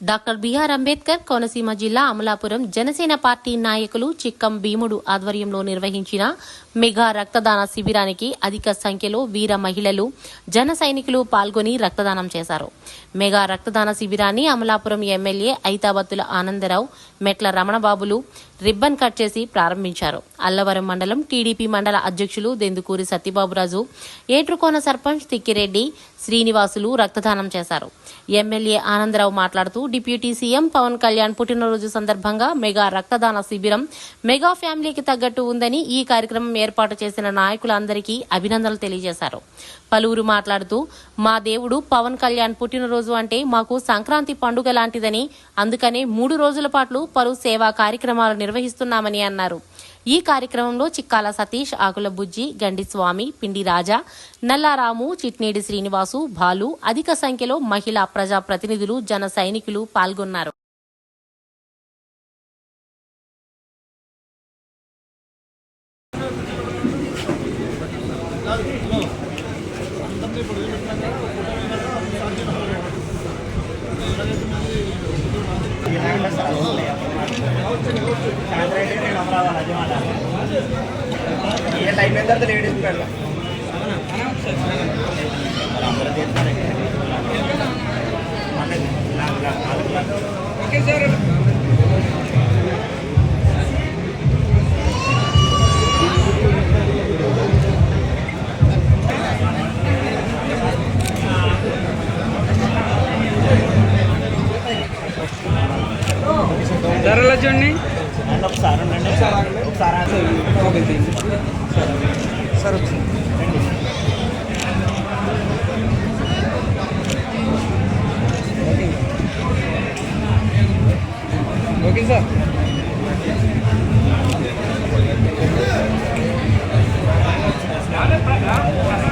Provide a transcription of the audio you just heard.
Doctor BR Ambedkar Konaseema జిల్లా Amalapuram Janasena party నాయకులు చిక్కం భీముడు ఆధ్వర్యంలో నిర్వహించిన మెగా రక్తదాన శిబిరానికి అధిక సంఖ్యలో వీర మహిళలు జన సైనికులు పాల్గొని రక్తదానం చేశారు. మెగా రక్తదాన శిబిరాన్ని అమలాపురం ఎమ్మెల్యే ఐతాబత్తుల ఆనందరావు మెట్ల రమణబాబులు రిబ్బన్ కట్ చేసి ప్రారంభించారు. అల్లవరం మండలం టీడీపీ మండల అధ్యక్షులు దెందుకూరి సత్యబాబురాజు ఏట్రుకోన సర్పంచ్ తిక్కిరెడ్డి శ్రీనివాసులు రక్తదానం చేశారు. ఎమ్మెల్యే ఆనందరావు మాట్లాడుతూ డిప్యూటీ సీఎం పవన్ కళ్యాణ్ పుట్టినరోజు సందర్భంగా మెగా రక్తదాన శిబిరం మెగా ఫ్యామిలీకి తగ్గట్టు ఉందని ఈ కార్యక్రమం ఏర్పాటు చేసిన నాయకులందరికీ అభినందనలు తెలియజేశారు. పలువురు మాట్లాడుతూ మా దేవుడు పవన్ కళ్యాణ్ పుట్టినరోజు అంటే మాకు సంక్రాంతి పండుగ లాంటిదని అందుకనే మూడు రోజుల పాటు పలు సేవా కార్యక్రమాలు నిర్వహిస్తున్నామని అన్నారు. ఈ కార్యక్రమంలో చిక్కాల సతీష్ ఆకుల బుజ్జి గండి స్వామి పిండి రాజా నల్లారాము చిట్నేడి శ్రీనివాసు భాలు అధిక సంఖ్యలో మహిళా ప్రజా ప్రతినిధులు జన సైనికులు పాల్గొన్నారు. ये टाइम में अंदर लेडीज ఒకసారి ఉండండి ఒకసారి సార్ ఓకే సార్ Gracias.